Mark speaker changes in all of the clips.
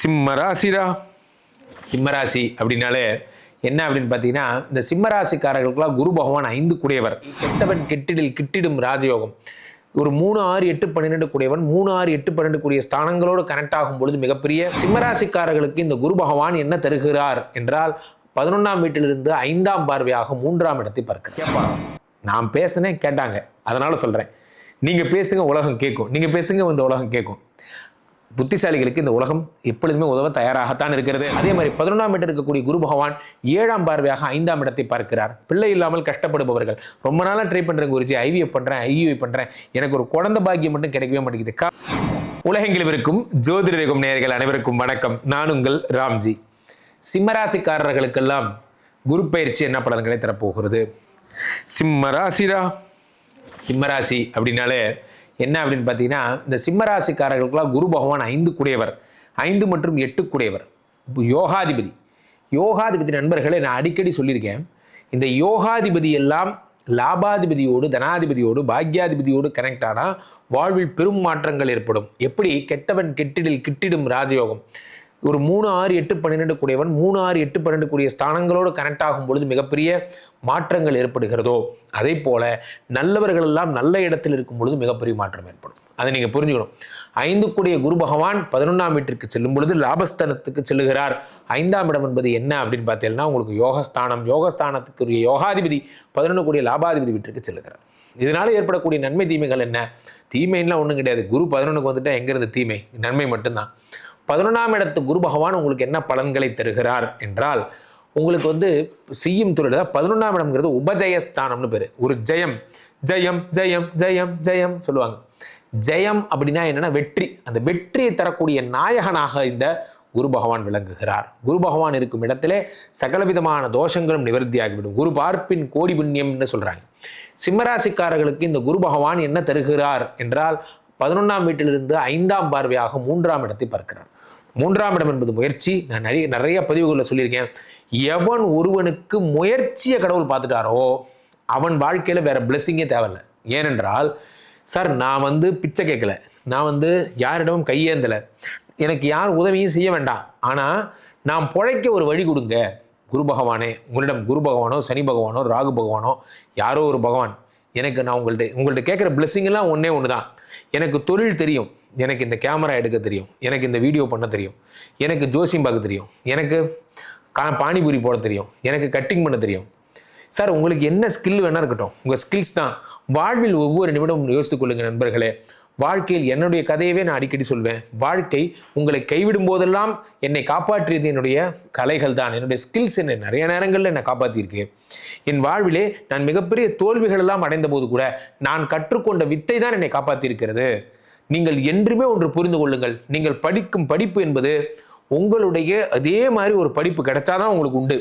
Speaker 1: சிம்ம ராசிரா சிம்மராசி அப்படின்னாலே என்ன அப்படின்னு பார்த்தீங்கன்னா இந்த சிம்மராசிக்காரர்களுக்கெல்லாம் குரு பகவான் ஐந்து கூடியவர். கெட்டவன் கெட்டிடில் கிட்டிடும் ராஜயோகம். ஒரு மூணு ஆறு எட்டு பன்னிரெண்டு கூடியவன் மூணு ஆறு எட்டு பன்னெண்டு கூடிய ஸ்தானங்களோடு கனெக்ட் ஆகும் பொழுது மிகப்பெரிய சிம்மராசிக்காரர்களுக்கு இந்த குரு பகவான் என்ன தருகிறார் என்றால் பதினொன்றாம் வீட்டிலிருந்து ஐந்தாம் பார்வையாக மூன்றாம் இடத்தை பார்க்கிறார். நான் பேசுனேன் கேட்டாங்க. அதனால சொல்றேன். நீங்க பேசுங்க உலகம் கேட்கும் நீங்க பேசுங்க இந்த உலகம் கேட்கும் புத்திசாலிகளுக்கு இந்த உலகம் எப்பொழுதுமே உதவ தயாராகத்தான் இருக்கிறது. அதே மாதிரி பதினொன்றாம் இடம் இருக்கக்கூடிய குரு பகவான் ஏழாம் பார்வையாக ஐந்தாம் இடத்தை பார்க்கிறார். பிள்ளை இல்லாமல் கஷ்டப்படுபவர்கள். ரொம்ப நாளாக ட்ரை பண்ணுறேன் குறிச்சி ஐவிஎஃப் பண்ணுறேன் ஐயூஐ பண்ணுறேன் எனக்கு ஒரு குழந்தை பாக்கியம் மட்டும் கிடைக்கவே மாட்டேங்குது. கா- உலகெங்கிலும் இருக்கும் ஜோதிடரிகும் நேர்கள் அனைவருக்கும் வணக்கம். நான் உங்கள் ராம்ஜி. சிம்மராசிக்காரர்களுக்கெல்லாம் குரு பயிற்சி என்ன பலன்களை தரப்போகிறது? சிம்மராசிரா? சிம்மராசி அப்படின்னாலே என்ன அப்படின்னு பார்த்தீங்கன்னா இந்த சிம்மராசிக்காரர்களுக்கெல்லாம் குரு பகவான் ஐந்து கூடியவர். ஐந்து மற்றும் எட்டு கூடியவர். யோகாதிபதி. யோகாதிபதி நண்பர்களை நான் அடிக்கடி சொல்லியிருக்கேன் இந்த யோகாதிபதி எல்லாம் லாபாதிபதியோடு தனாதிபதியோடு பாக்யாதிபதியோடு கனெக்ட் ஆனால் வாழ்வில் பெரும் மாற்றங்கள் ஏற்படும். எப்படி? கெட்டவன் கெட்டிடில் கிட்டிடும் ராஜயோகம். ஒரு மூணு ஆறு எட்டு பன்னிரெண்டு கூடியவன் மூணு ஆறு எட்டு பன்னெண்டு கூடிய ஸ்தானங்களோடு கனெக்ட் ஆகும் பொழுது மிகப்பெரிய மாற்றங்கள் ஏற்படுகிறதோ அதே போல நல்லவர்கள் எல்லாம் நல்ல இடத்தில் இருக்கும் பொழுது மிகப்பெரிய மாற்றம் ஏற்படும். அதை நீங்கள் புரிஞ்சுக்கணும். ஐந்து கூடிய குரு பகவான் பதினொன்றாம் வீட்டிற்கு செல்லும் பொழுது லாபஸ்தானத்துக்கு செல்லுகிறார். ஐந்தாம் இடம் என்பது என்ன அப்படின்னு பார்த்தீங்கன்னா உங்களுக்கு யோகஸ்தானம் யோகஸ்தானத்துக்குரிய யோகாதிபதி பதினொன்று கூடிய லாபாதிபதி வீட்டிற்கு செல்லுகிறார். இதனால் ஏற்படக்கூடிய நன்மை தீமைகள் என்ன? தீமைன்னா ஒன்றும் கிடையாது. குரு பதினொன்றுக்கு வந்துட்டால் எங்கேருந்து தீமை? நன்மை மட்டும்தான். பதினொன்றாம் இடத்து குரு பகவான் உங்களுக்கு என்ன பலன்களை தருகிறார் என்றால் உங்களுக்கு வந்து செய்யும் தொழில் பதினொன்றாம் இடம்ங்கிறது உபஜயஸ்தானம்னு பேர். ஒரு ஜெயம் ஜெயம் ஜெயம் ஜெயம் ஜெயம் சொல்லுவாங்க. ஜெயம் அப்படின்னா என்னென்னா வெற்றி. அந்த வெற்றியை தரக்கூடிய நாயகனாக இந்த குரு பகவான் விளங்குகிறார். குரு பகவான் இருக்கும் இடத்திலே சகலவிதமான தோஷங்களும் நிவர்த்தியாகிவிடும். குரு பார்ப்பின் கோடி புண்ணியம்னு சொல்கிறாங்க சிம்மராசிக்காரர்களுக்கு இந்த குரு பகவான் என்ன தருகிறார் என்றால் பதினொன்றாம் வீட்டிலிருந்து ஐந்தாம் பார்வையாக மூன்றாம் இடத்தை பார்க்கிறார். மூன்றாம் இடம் என்பது முயற்சி. நான் நிறைய நிறைய பதிவுகளில் சொல்லியிருக்கேன். எவன் ஒருவனுக்கு முயற்சியை கடவுள் பார்த்துட்டாரோ அவன் வாழ்க்கையில் வேற பிளெஸ்ஸிங்கே தேவையில்லை. ஏனென்றால் சார் நான் வந்து பிச்சை கேட்கல. நான் வந்து யாரிடமும் கையேந்தலை. எனக்கு யார் உதவியும் செய்ய வேண்டாம். ஆனால் நான் பிழைக்க ஒரு வழி கொடுங்க. குரு பகவானே உங்களிடம் குரு பகவானோ சனி பகவானோ ராகு பகவானோ யாரோ ஒரு பகவான் எனக்கு நான் உங்கள்கிட்ட உங்கள்கிட்ட கேட்குற blessing ஒன்றே ஒன்று தான் எனக்கு தொழில் தெரியும். எனக்கு இந்த கேமரா எடுக்க தெரியும். எனக்கு இந்த வீடியோ பண்ண தெரியும். எனக்கு ஜோசியம் பார்க்க தெரியும். எனக்கு கா பானிபூரி போட தெரியும். எனக்கு கட்டிங் பண்ண தெரியும். சார் உங்களுக்கு என்ன ஸ்கில் வேணா இருக்கட்டும். உங்கள் ஸ்கில்ஸ் தான். வாழ்வில் ஒவ்வொரு நிமிடமும் யோசித்துக் கொள்ளுங்கள் நண்பர்களே. வாழ்க்கையில் என்னுடைய கதையவே நான் அடிக்கடி சொல்வேன். வாழ்க்கை உங்களை கைவிடும் போதெல்லாம் என்னை காப்பாற்றியது என்னுடைய கலைகள் தான். என்னுடைய ஸ்கில்ஸ் என்னை நிறைய நேரங்களில் என்னை காப்பாற்றியிருக்கு என் வாழ்விலே நான் மிகப்பெரிய தோல்விகள் எல்லாம் அடைந்த போது கூட நான் கற்றுக்கொண்ட வித்தை தான் என்னை காப்பாற்றியிருக்கிறது நீங்கள் என்றுமே ஒன்று புரிந்து கொள்ளுங்கள். நீங்கள் படிக்கும் படிப்பு என்பது உங்களுடைய அதே மாதிரி ஒரு படிப்பு கிடைச்சாதான் உங்களுக்கு உண்டு.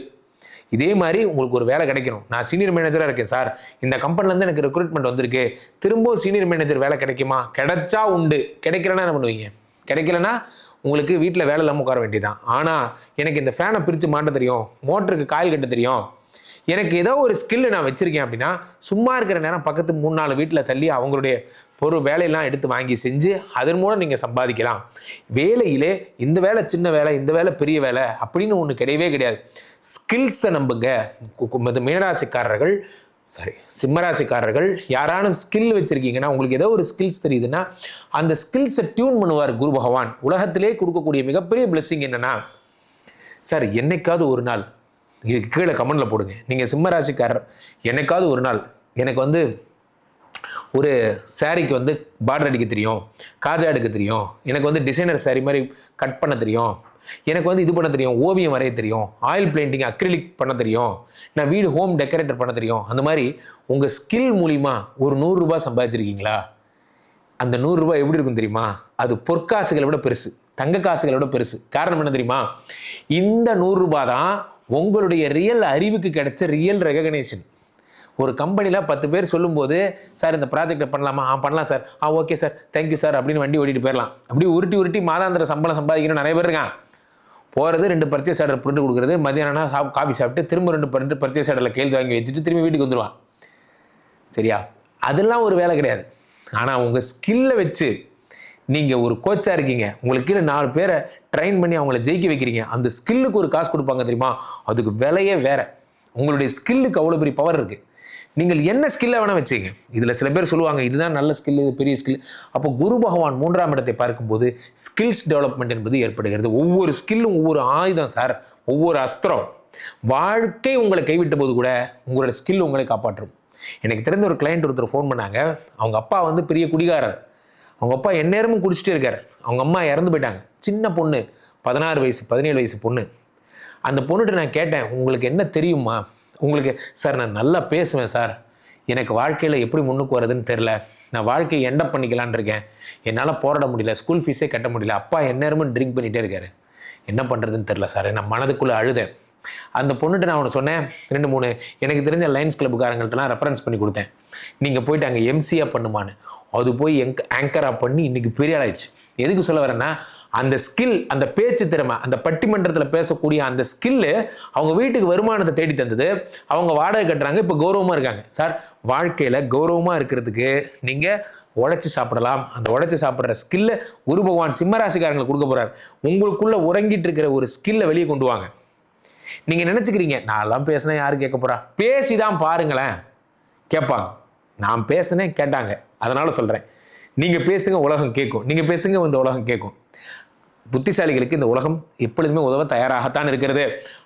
Speaker 1: இதே மாதிரி உங்களுக்கு ஒரு வேலை கிடைக்கணும். நான் சீனியர் மேனேஜராக இருக்கேன் சார் இந்த கம்பெனிலேருந்து எனக்கு ரெக்ரூட்மெண்ட் வந்திருக்கு. திரும்பவும் சீனியர் மேனேஜர் வேலை கிடைக்குமா? கிடைச்சா உண்டு. கிடைக்கலன்னா என்ன பண்ணுவீங்க? கிடைக்கலன்னா உங்களுக்கு வீட்டில் வேலை இல்லாமல் உட்கார வேண்டியதான் ஆனால் எனக்கு இந்த ஃபேனை பிரித்து மாட்ட தெரியும். மோட்டருக்கு காயில் கட்ட தெரியும். எனக்கு ஏதோ ஒரு ஸ்கில் நான் வச்சுருக்கேன் அப்படின்னா சும்மா இருக்கிற நேரம் பக்கத்து மூணு நாலு வீட்டில் தள்ளி அவங்களுடைய ஒரு வேலையெல்லாம் எடுத்து வாங்கி செஞ்சு அதன் மூலம் நீங்கள் சம்பாதிக்கலாம். வேலையிலே இந்த வேலை சின்ன வேலை இந்த வேலை பெரிய வேலை அப்படின்னு ஒன்று கிடையவே கிடையாது. ஸ்கில்ஸை நம்புங்க. கு- மீனராசிக்காரர்கள் சாரி சிம்மராசிக்காரர்கள் யாரானும் ஸ்கில் வச்சுருக்கீங்கன்னா உங்களுக்கு ஏதோ ஒரு ஸ்கில்ஸ் தெரியுதுன்னா அந்த ஸ்கில்ஸை டியூன் பண்ணுவார் குரு பகவான். உலகத்திலே கொடுக்கக்கூடிய மிகப்பெரிய பிளெஸ்ஸிங் என்னன்னா சார் என்னைக்காவது ஒரு நாள் இதுக்கு கீழே கமெண்டில் போடுங்க. நீங்கள் சிம்மராசிக்காரர் என்னைக்காவது ஒரு நாள் எனக்கு வந்து ஒரு சாரிக்கு வந்து பார்டர் அடிக்க தெரியும் காஜா எடுக்க தெரியும் எனக்கு வந்து டிசைனர் saree மாதிரி கட் பண்ண தெரியும் எனக்கு வந்து இது பண்ண தெரியும் ஓவியம் வரைய தெரியும் ஆயில் பெயிண்டிங் அக்ரிலிக் பண்ண தெரியும் நான் வீடு ஹோம் டெக்கரேட்டர் பண்ண தெரியும் அந்த மாதிரி உங்கள் ஸ்கில் மூலிமா ஒரு நூறுரூபா சம்பாதிச்சிருக்கீங்களா? அந்த நூறுரூபா எப்படி இருக்கும் தெரியுமா? அது பொற்காசுகளை விட பெருசு தங்க காசுகளை விட பெருசு. காரணம் என்ன தெரியுமா? இந்த நூறுரூபா தான் உங்களுடைய ரியல் அறிவுக்கு கிடைச்ச ரியல் ரெகக்னேஷன் ஒரு கம்பெனியில் பத்து பேர் சொல்லும்போது சார் இந்த ப்ராஜெக்டை பண்ணலாமா? ஆ பண்ணலாம் sir. Ah okay sir. Thank you sir. அப்படின்னு வண்டி ஓட்டிட்டு போயிடலாம் அப்படி உருட்டி உருட்டி மாதாந்திர சம்பளம் சம்பாதிக்கணும் நிறைய பேர் இருக்கான் போகிறது ரெண்டு பர்ச்சேஸ் ஆர்டர் பிரிண்ட் கொடுக்குறது மதியானம்னா சாப் காஃபி சாப்பிட்டு திரும்ப ரெண்டு ரெண்டு பர்ச்சேஸ் ஆர்டரில் கேள்வி வாங்கி வச்சுட்டு திரும்பி வீட்டுக்கு வந்துடுவான் சரியா? அதெல்லாம் ஒரு வேலை கிடையாது. ஆனால் உங்கள் ஸ்கில்லை வச்சு நீங்கள் ஒரு கோச்சாக இருக்கீங்க. உங்களுக்கு கீழே நாலு பேரை ட்ரெயின் பண்ணி அவங்கள ஜெயிக்க வைக்கிறீங்க. அந்த ஸ்கில்லுக்கு ஒரு காசு கொடுப்பாங்க தெரியுமா? அதுக்கு விலையே வேறு. உங்களுடைய ஸ்கில்லுக்கு அவ்வளோ பெரிய பவர் இருக்குது நீங்கள் என்ன ஸ்கில்லை வேணால் வச்சுங்க. இதில் சில பேர் சொல்லுவாங்க இதுதான் நல்ல ஸ்கில் இது பெரிய ஸ்கில் அப்போ குரு பகவான் மூன்றாம் இடத்தை பார்க்கும்போது ஸ்கில்ஸ் டெவலப்மெண்ட் என்பது ஏற்படுகிறது. ஒவ்வொரு ஸ்கில்லும் ஒவ்வொரு ஆயுதம் சார் ஒவ்வொரு அஸ்திரம். வாழ்க்கை உங்களை கைவிட்ட போது கூட உங்களோட ஸ்கில் உங்களை காப்பாற்றும். எனக்கு தெரிந்த ஒரு கிளைண்ட் ஒருத்தர் ஃபோன் பண்ணாங்க. அவங்க அப்பா வந்து பெரிய குடிகாரர். அவங்க அப்பா எந்நேரமும் குடிச்சிட்டே இருக்கார். அவங்க அம்மா இறந்து போயிட்டாங்க. சின்ன பொண்ணு. பதினாறு வயசு பதினேழு வயசு பொண்ணு. அந்த பொண்ணுகிட்ட நான் கேட்டேன் உங்களுக்கு என்ன தெரியுமா? உங்களுக்கு சார் நான் நல்லா பேசுவேன் சார். எனக்கு வாழ்க்கையில் எப்படி முன்னுக்கு வரதுன்னு தெரில நான் வாழ்க்கையை எண்டப் பண்ணிக்கலான் இருக்கேன். என்னால் போராட முடியல. ஸ்கூல் ஃபீஸே கட்ட முடியல. அப்பா எந்நேரமும் ட்ரிங்க் பண்ணிகிட்டே இருக்காரு. என்ன பண்ணுறதுன்னு தெரில சார். நான் மனதுக்குள்ளே அழுதேன். அந்த பொண்ணுகிட்ட நான் அவனை சொன்னேன். ரெண்டு மூணு எனக்கு தெரிஞ்ச லைன்ஸ் கிளப்புக்காரங்கள்ட்டலாம் ரெஃபரன்ஸ் பண்ணி கொடுத்தேன். நீங்கள் போயிட்டு அங்கே எம்சியாக பண்ணுமான்னு. அது போய் எங் ஆங்கராக பண்ணி இன்றைக்கி பெரிய ஆளாயிடுச்சு. எதுக்கு சொல்ல வரேன்னா அந்த ஸ்கில் அந்த பேச்சு திறமை அந்த பட்டிமன்றத்தில் பேசக்கூடிய அந்த ஸ்கில்லு அவங்க வீட்டுக்கு வருமானத்தை தேடி தந்தது. அவங்க வாடகை கட்டுறாங்க இப்போ கௌரவமாக இருக்காங்க. சார் வாழ்க்கையில் கௌரவமாக இருக்கிறதுக்கு நீங்கள் உழைச்சி சாப்பிடலாம். அந்த உழைச்சி சாப்பிட்ற ஸ்கில்லை குரு பகவான் சிம்மராசிக்காரங்களுக்கு கொடுக்க போகிறார் உங்களுக்குள்ளே உறங்கிட்டு இருக்கிற ஒரு ஸ்கில்லை வெளியே கொண்டு வாங்க. நீங்கள் நினச்சிக்கிறீங்க நான்லாம் பேசினேன் யார் கேட்க போகிறா பேசி தான் பாருங்களேன். கேட்பாங்க. நான் பேசினேன் கேட்டாங்க. அதனால் சொல்கிறேன் நீங்கள் பேசுங்க உலகம் கேட்கும். நீங்கள் பேசுங்க இந்த உலகம் கேட்கும். புத்திசாலிகளுக்கு இந்த உலகம் எப்பொழுதுமே உதவ தயாராகத்தான் இருக்கிறது.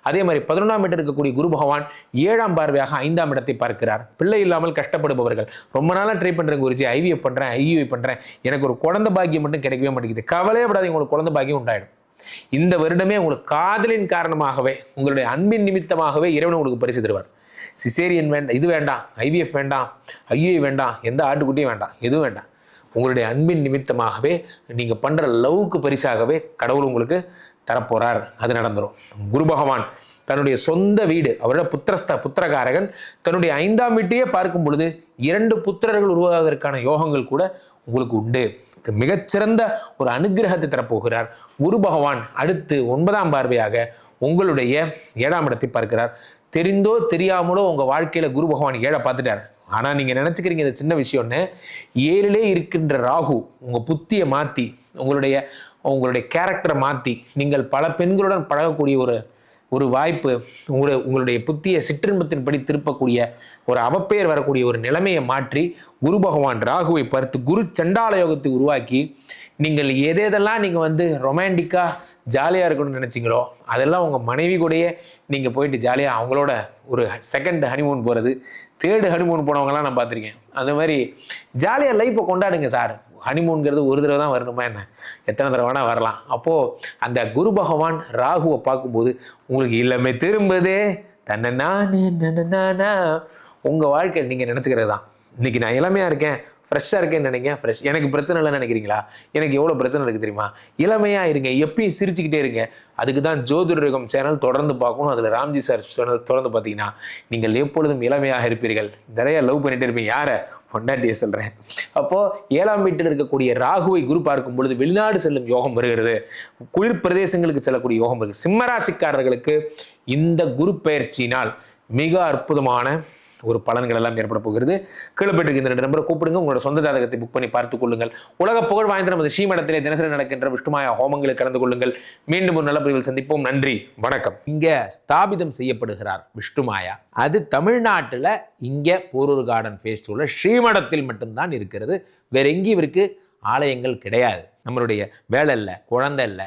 Speaker 1: அதே மாதிரி பதினொன்றாம் இடத்தில் இருக்கக்கூடிய குரு பகவான் ஏழாம் பார்வையாக ஐந்தாம் இடத்தை பார்க்கிறார். பிள்ளை இல்லாமல் கஷ்டப்படுபவர்கள். ரொம்ப நாளாக ட்ரை பண்ணுறேன் குருஜி ஐவிஎஃப் பண்ணுறேன் ஐயூஐ பண்ணுறேன் எனக்கு ஒரு குழந்தை பாக்கியம் மட்டும் கிடைக்கவே மாட்டேங்குது. கவலையப்படாதீங்க உங்களுக்கு குழந்தை பாக்கியம் உண்டாயிடும். இந்த வருடமே உங்களுக்கு காதலின் காரணமாகவே உங்களுடைய அன்பின் நிமித்தமாகவே இறைவன் உங்களுக்கு பரிசு தருவார். சிசேரியன் வேண்டாம் இது வேண்டாம் ஐவிஎஃப் வேண்டாம் ஐயூஐ வேண்டாம் எந்த ஆட்டுக்குட்டியும் வேண்டாம் எதுவும் வேண்டாம். உங்களுடைய அன்பின் நிமித்தமாகவே நீங்கள் பண்ணுற லவ்வுக்கு பரிசாகவே கடவுள் உங்களுக்கு தரப்போகிறார் அது நடந்துரும். குரு பகவான் தன்னுடைய சொந்த வீடு அவரோட புத்திரஸ்த புத்திரகாரகன் தன்னுடைய ஐந்தாம் வீட்டையே பார்க்கும் பொழுது இரண்டு புத்திரர்கள் உருவாவதற்கான யோகங்கள் கூட உங்களுக்கு உண்டு. மிகச்சிறந்த ஒரு அனுகிரகத்தை தரப்போகிறார். குரு பகவான் அடுத்து ஒன்பதாம் பார்வையாக உங்களுடைய ஏழாம் இடத்தை பார்க்கிறார். தெரிந்தோ தெரியாமலோ உங்கள் வாழ்க்கையில் குரு பகவான் ஏழை பார்த்துட்டார். ஆனால் நீங்கள் நினச்சிக்கிறீங்க இந்த சின்ன விஷயம்னு ஏழிலே இருக்கின்ற ராகு உங்கள் புத்தியை மாற்றி உங்களுடைய உங்களுடைய கேரக்டரை மாற்றி நீங்கள் பல பெண்களுடன் பழகக்கூடிய ஒரு ஒரு வாய்ப்பு உங்களுடைய உங்களுடைய புத்திய சிற்றின்பத்தின்படி திருப்பக்கூடிய ஒரு அவப்பெயர் வரக்கூடிய ஒரு நிலைமையை மாற்றி குரு பகவான் ராகுவை பார்த்து குரு சண்டால யோகத்தை உருவாக்கி நீங்கள் எதெதெல்லாம் நீங்கள் வந்து ரொமான்டிக்காக ஜாலியாக இருக்கணும்னு நினச்சிங்களோ அதெல்லாம் உங்கள் மனைவி கூடயே நீங்கள் போயிட்டு ஜாலியாக அவங்களோட ஒரு செகண்ட் ஹனிமூன் போகிறது தேர்டு ஹனிமூன் போனவங்கலாம் நான் பார்த்துருக்கேன். அந்த மாதிரி ஜாலியாக லைஃப்பை கொண்டாடுங்க சார் ஹனிமூன்கிறது ஒரு தடவை தான் வரணுமா என்ன? எத்தனை தடவை வேணால் வரலாம். அப்போது அந்த குரு பகவான் ராகுவை பார்க்கும்போது உங்களுக்கு இல்லமே திரும்புதே. தன்னை நானு உங்கள் வாழ்க்கை நீங்கள் நினச்சிக்கிறது தான் இன்றைக்கி நான் இளமையாக இருக்கேன் ஃப்ரெஷ்ஷாக இருக்கேன்னு நினைங்க ஃப்ரெஷ் எனக்கு பிரச்சனை இல்லைன்னு நினைக்கிறீங்களா? எனக்கு எவ்வளோ பிரச்சனை இருக்குது தெரியுமா? இளமையாக இருங்க எப்பயும் சிரிச்சுக்கிட்டே இருங்க. அதுக்கு தான் ஜோதிரகம் சேனல் தொடர்ந்து பார்க்கணும். அதில் ராம்ஜி சார் சேனல் தொடர்ந்து பார்த்தீங்கன்னா நீங்கள் எப்பொழுதும் இளமையாக இருப்பீர்கள். நிறைய லவ் பண்ணிட்டு இருப்பீங்க. யாரை? பொண்டாட்டியை சொல்கிறேன் அப்போது ஏழாம் வீட்டில் இருக்கக்கூடிய ராகுவை குரு பார்க்கும் பொழுது வெளிநாடு செல்லும் யோகம் வருகிறது. குளிர் பிரதேசங்களுக்கு செல்லக்கூடிய யோகம் இருக்குது சிம்மராசிக்காரர்களுக்கு இந்த குரு பயிற்சியினால் மிக அற்புதமான ஒரு பலன்கள் எல்லாம் ஏற்பட போகிறது. கீழப்பட்டு இந்த ரெண்டு நம்பரை கூப்பிடுங்க. உங்களோட சொந்த ஜாதகத்தை புக் பண்ணி பார்த்துக் கொள்ளுங்கள். உலக புகழ் வாய்ந்த நமது ஸ்ரீமடத்திலே தினசரி நடக்கின்ற விஷ்ணுமாயா ஹோமங்களில் கலந்து கொள்ளுங்கள். மீண்டும் ஒரு நல்ல பிரிவில் சந்திப்போம். நன்றி. வணக்கம். இங்க ஸ்தாபிதம் செய்யப்படுகிறார் விஷ்ணுமாயா. அது தமிழ்நாட்டில் இங்கே போரூர் கார்டன் ஃபேஸ்டிவலில் ஸ்ரீமடத்தில் மட்டும்தான் இருக்கிறது. வேற எங்கேயும் இவருக்கு ஆலயங்கள் கிடையாது. நம்மளுடைய வேலை இல்லை குழந்தை இல்லை